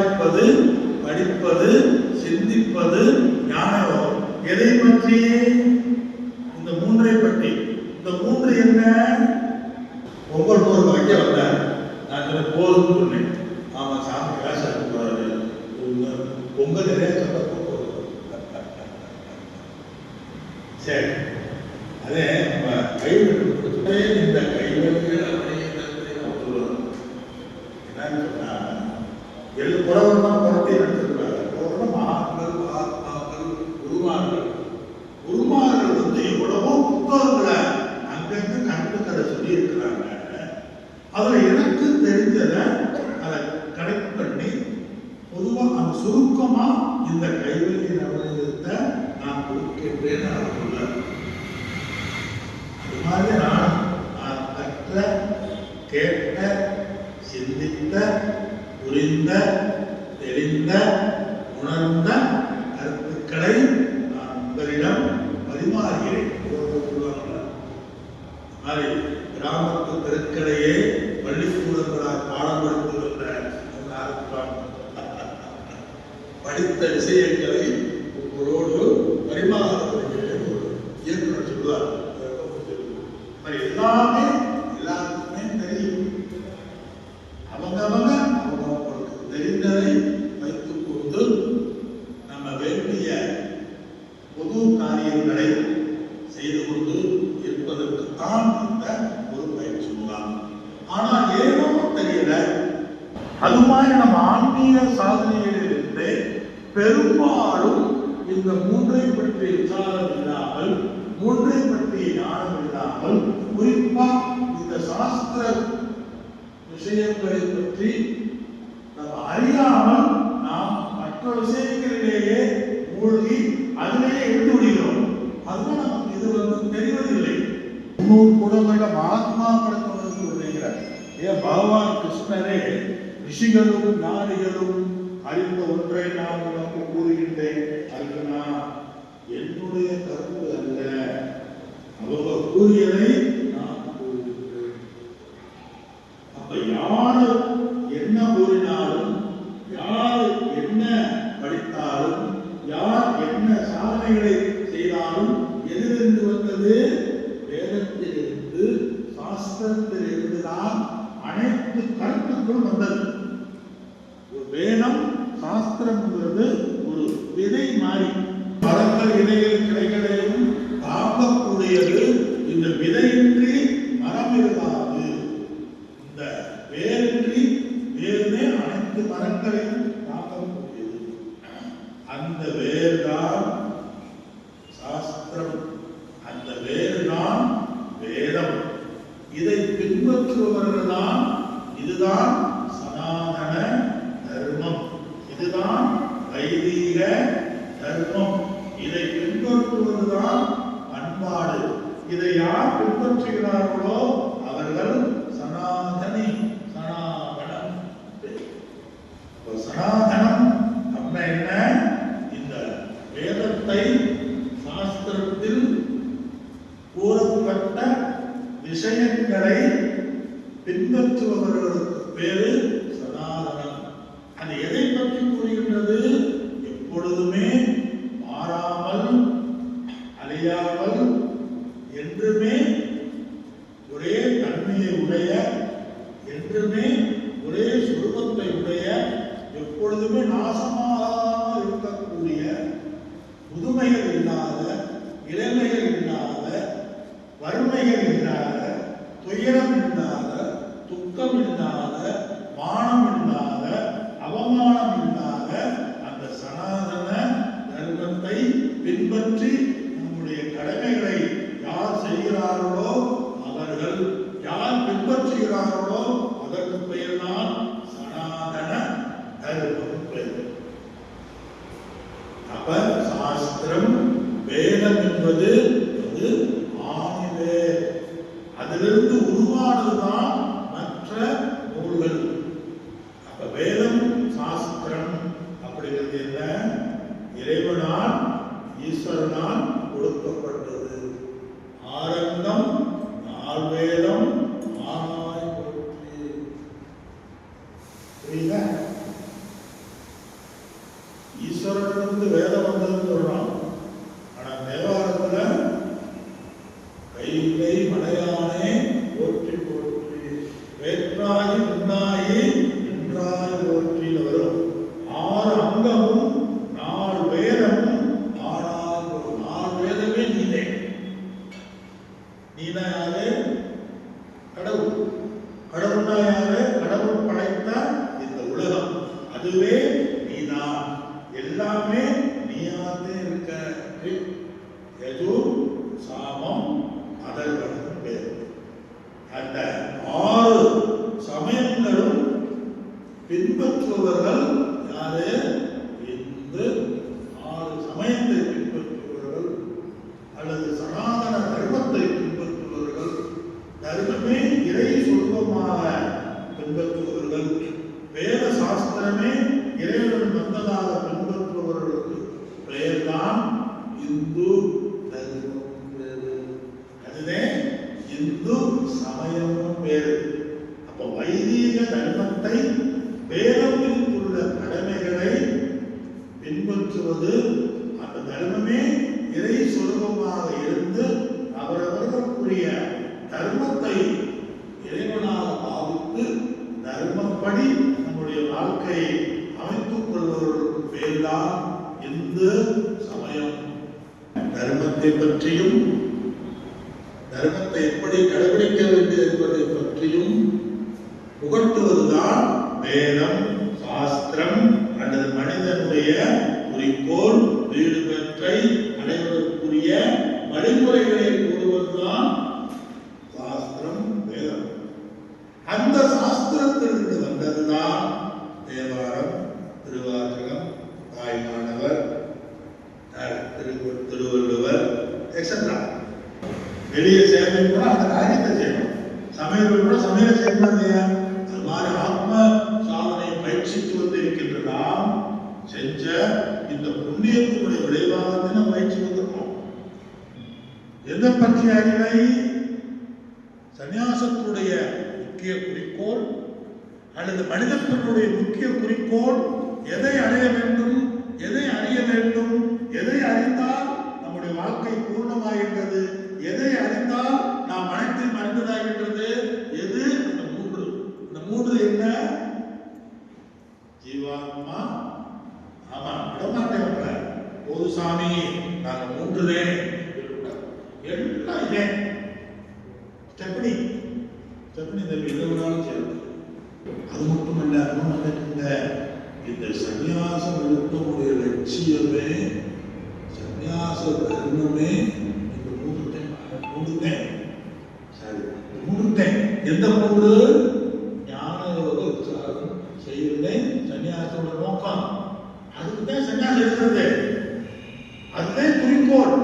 ஆராய்ப்பது படிப்பது சிந்திப்பது ஞானயோகம். எதை பற்றி? இந்த மூன்றை பற்றி. இந்த மூன்று என்ன? ஒவ்வொரு ஒரு வைக்க வந்தார் நான் போதும் சொன்னேன். ஆமா சாமி காசு போறாரு பொங்க நிறைய சொல்ல சரி. அதே கைவிட்டு இந்த எள்ளு தான் புறத்தை நடத்திருக்கிறார். புறவர்மா மகான்கள் மகாத்மாக்கள் குருமார்கள். குருமார்கள் வந்து எவ்வளவோ புத்தகங்களை அங்கங்க கண்டுக்கதை சொல்லி இருக்கிறாங்க அதுல எனக்கு தெரிஞ்சதை அதை கனெக்ட் பண்ணி பொதுவாக அந்த சுருக்கமா இந்த கைவெளி நவநீதத்தை நான் கொடுக்கின்றேன் அவர் சொன்னார் அது மாதிரி நான் நான் கற்ற கேட்ட சிந்தித்த புரிந்த தெரிந்த உணர்ந்த கருத்துக்களை நான் உங்களிடம் பரிமாறுகிறேன். சொல்லுவாங்க கிராமத்து தெருக்களையே பள்ளிக்கூடங்களால் பாடம் படித்து வந்த படித்த விஷயங்களை உங்களோடு பரிமாறுகிறேன் ஒரு இயக்குனர் சொல்லுவார் மாதிரி எல்லாமே எல்லாருக்குமே தெரியும் அவங்கவங்க அவங்களுக்கு தெரிந்ததை வைத்துக் கொண்டு நம்ம வேண்டிய பொது காரியங்களை செய்து கொண்டு இருப்பதற்கு தான் இந்த ஒரு பயிற்சி முகாம் ஆனா ஏனோ தெரியல அது மாதிரி நம்ம ஆன்மீக சாதனைகளிலிருந்து பெரும்பாலும் இந்த மூன்றை பற்றிய விசாரம் இல்லாமல் மூன்றை பற்றிய ஞானம் இல்லாமல் குறிப்பா இந்த சாஸ்திர விஷயங்களை பற்றி நம்ம அறியாமல் நாம் மற்ற விஷயங்களிலேயே மூழ்கி அதிலேயே எடுத்து விடுகிறோம். அதுதான் நமக்கு இது வந்து தெரிவதில்லை. முன்னூறு குடங்கள மகாத்மாக்களுக்கு வந்து சொல்லுகிறார். ஏன் பகவான் கிருஷ்ணரே ரிஷிகளும் ஞானிகளும் அறிந்த ஒன்றை நான் உனக்கு கூறுகின்றேன். அர்ஜுனா என்னுடைய கருத்து அல்ல. அவங்க கூறியதை நான் கூறுகின்றேன். அப்ப யாரு என்ன கூறினாலும் யார் என்ன படித்தாலும் யார் என்ன சாதனைகளை செய்தாலும் எதிலிருந்து வந்தது வேதத்திலிருந்து சாஸ்திரத்திலிருந்து தான் அனைத்து கருத்துக்களும் வந்தது. ஒரு வேதம் சாஸ்திரம்ங்கிறது ஒரு விதை மாறி மரங்கள் இடையில் கிளைகளையும் தாக்கக்கூடியது இந்த விதையின்றி மரம் இருக்காது. இந்த வேரின்றி வேறுமே அனைத்து மரங்களையும் தாக்கக்கூடியது அந்த வேர்தான் சாஸ்திரம் அந்த வேறுதான் வேதம் இதை பின்பற்றுபவர்கள் தான் இதுதான் சனாதன தர்மம் இதுதான் வைதீக தர்மம் இதை பின்பற்றுவதுதான் பண்பாடு இதை யார் பின்பற்றுகிறார்களோ அவர்கள் சனாதனி சனாதனம். சனாதனம் அப்படின்னா என்ன? இந்த வேதத்தை சாஸ்திரத்தில் கூறப்பட்ட விஷயங்களை பின்பற்றுபவர்களுக்கு பேரு சனாதனம். அது எதை பற்றி கூறுகின்றது? எப்பொழுதுமே மாறாமல் அழியாமல் யார் பின்பற்றுகிறார்களோ அதற்கு பெயர்தான் சனாதன தர்மம் பெயர் அப்ப சாஸ்திரம் வேதம் என்பது அது ஆணிவேர். அதிலிருந்து உருவானதுதான் ஈஸ்வரனிடமிருந்து வேதம் வந்ததுன்னு சொல்றான் ஆனா தேவாரத்துல கை கை மலையானே போற்றி போற்றி வேற்றாயி நின்னாயி நின்றாய் போற்றின்னு வரும். ஆறு அங்கமும் எது சாமம் அதர்வனம் பேர் அந்த ஆறு சமயங்களும் பின்பற்றுபவர்கள் யாரு இந்து ஆறு சமயத்தை பின்பற்றுபவர்கள் அல்லது சனாதன தர்மத்தை பின்பற்றுபவர்கள் தர்மமே இறை சொர்க்கமாக பின்பற்றுபவர்கள் வேத சாஸ்திரமே இறைவன் வந்ததாக பின்பற்றுபவர்களுக்கு பெயர்தான் இந்து தர்மம் பேரு அதுவே இந்து சமயம் பேரு அப்போ வைதீக சட்டத்தை வேதத்தில் உள்ள கடமைகளை பின்பற்றுவது அந்த தர்மமே இறை சொருபமாக இருந்து அவரவர்களுக்குரிய தர்மத்தை இறைவனாக பாவித்து தர்மப்படி நம்முடைய வாழ்க்கையை அமைத்துக் கொள்வதற்கு பேர்தான் இந்து சமயம். தர்மத்தை பற்றியும் தர்மத்தை எப்படி கடைபிடிக்க வேண்டியது என்பதை பற்றியும் புகட்டுவதுதான் வேதம் சாஸ்திரம். அல்லது மனிதனுடைய குறிக்கோள் வீடு பெற்றை அடைவதற்குரிய வழிமுறைகளை கூறுவதுதான் சாஸ்திரம் வேதம். அந்த சாஸ்திரத்திலிருந்து வந்ததுதான் தேவாரம் திருவாசகம் தாய்மானவர் திரு திருவள்ளுவர் எக்ஸெட்ரா வெளியே சேர்ந்து கூட அந்த காரியத்தை செய்யணும் சமையல் கூட சமையல் செய்யணும் இல்லையா? மாதிரி ஆத்ம சாதனை பயிற்சிக்கு வந்து இருக்கின்ற நாம் செஞ்ச இந்த புண்ணியத்தினுடைய விளைவாக தினம் பயிற்சி வந்திருக்கோம். எதை பற்றிய அறிவை? சந்நியாசத்துடைய முக்கிய குறிக்கோள் அல்லது மனிதர்களுடைய முக்கிய குறிக்கோள் எதை அடைய வேண்டும் எதை அறிய வேண்டும் எதை அறிந்தால் நம்முடைய வாழ்க்கை பூர்ணமாகின்றது எதை அறிந்தால் நாம் அனைத்தையும் அறிந்ததாகின்றது எது அந்த மூன்று இந்த மூன்று என்ன ஜீவாத்மா ஆமா விடமாட்டேன் உங்களை. போது சாமி நாங்க மூன்றுதே எல்லாம் இதே ஸ்டெப்னி ஸ்டெப்னி இந்த எதை வேணாலும் செய்யலாம். அது மட்டுமல்ல இன்னும் இந்த சன்னியாசம் எடுக்கக்கூடிய லட்சியமே சன்னியாச தர்மமே இந்த மூன்று டைம் மூன்று டைம் சரி இந்த டைம் எந்த மூணு ஞான யோக உற்சாகம் செய்வதே சன்னியாசத்தோட நோக்கம். அதுக்கு தான் சன்னியாசம் எடுக்கிறது அதுதான் குறிக்கோள்.